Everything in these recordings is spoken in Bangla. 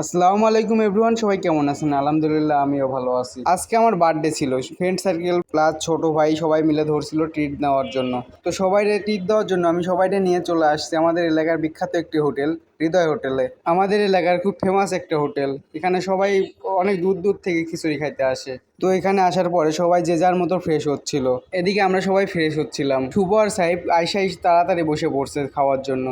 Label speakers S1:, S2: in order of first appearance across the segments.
S1: আসসালামু আলাইকুম এভরিওয়ান, সবাই কেমন আছেন? আলহামদুলিল্লাহ, আমিও ভালো আছি। আজকে আমার বার্থডে ছিল ফ্রেন্ড সার্কেল প্লাস ছোট ভাই সবাই মিলে ধরছিল ট্রিট নেওয়ার জন্য। তো সবাইরে ট্রিট দেওয়ার জন্য আমি সবাইকে নিয়ে চলে আসছি আমাদের এলাকার বিখ্যাত একটি হোটেল, হৃদয় হোটেলে আমাদের এলাকার খুব ফেমাস একটা হোটেল। এখানে সবাই অনেক দূর দূর থেকে খিচুড়ি খাইতে আসে। তো এখানে আসার পরে সবাই যে যার মতো ফ্রেশ হচ্ছিল। এদিকে আমরা সবাই ফ্রেশ হচ্ছিলাম। শুভ আর সাহেব আইসাই তাড়াতাড়ি বসে পড়ছে খাওয়ার জন্য।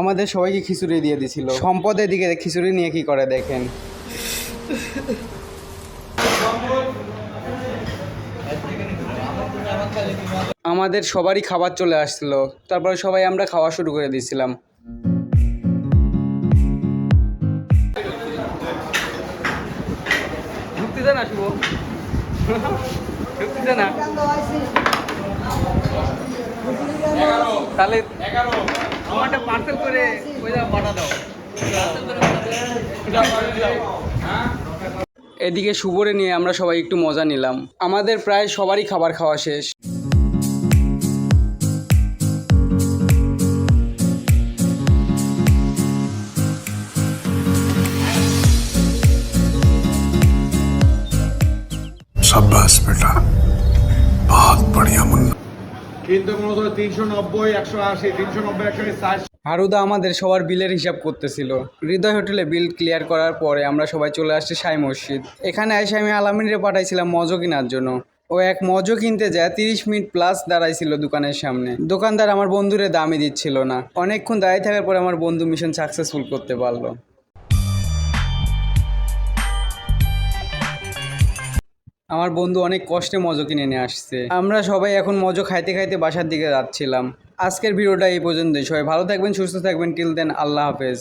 S1: আমাদের সবাইকে খিচুড়ি দিয়ে দিছিল। সম্পদের দিকে খিচুড়ি নিয়ে কি করে দেখেন? আমাদের সবারই খাবার চলে আসছিল তারপরে সবাই আমরা খাওয়া শুরু করে দিয়েছিলাম তাহলে আমারটা পার্সেল করে পাঠা দাও। এদিকে শুভরে নিয়ে আমরা সবাই একটু মজা নিলাম। আমাদের প্রায় সবারই খাবার খাওয়া শেষ।
S2: সাব্বাস বেটা।
S3: কিন্তু মূলত তিনশো নব্বই, একশো আশি, তিনশো নব্বই, একশো ষাট
S1: হারুদা আমাদের সবার বিলের হিসাব করতেছিল। হৃদয় হোটেলে বিল ক্লিয়ার করার পরে আমরা সবাই চলে আসছি সাই মসজিদ। এখানে এসে আমি আলামিনরে পাঠাইছিলাম মজো কেনার জন্য। ও এক মজো কিনতে যায় তিরিশ মিনিট প্লাস দাঁড়াইছিল দোকানের সামনে। দোকানদার আমার বন্ধুরে দামই দিচ্ছিল না। অনেকক্ষণ দাঁড়িয়ে থাকার পরে আমার বন্ধু মিশন সাকসেসফুল করতে পারল। আমার বন্ধু অনেক কষ্টে মজো কিনে নিয়ে আসছে। আমরা সবাই এখন মজো খাইতে খাইতে বাসার দিকে যাচ্ছিলাম। আজকের ভিডিওটা এই পর্যন্তই। সবাই ভালো থাকবেন, সুস্থ থাকবেন। টিল দেন আল্লাহ হাফেজ।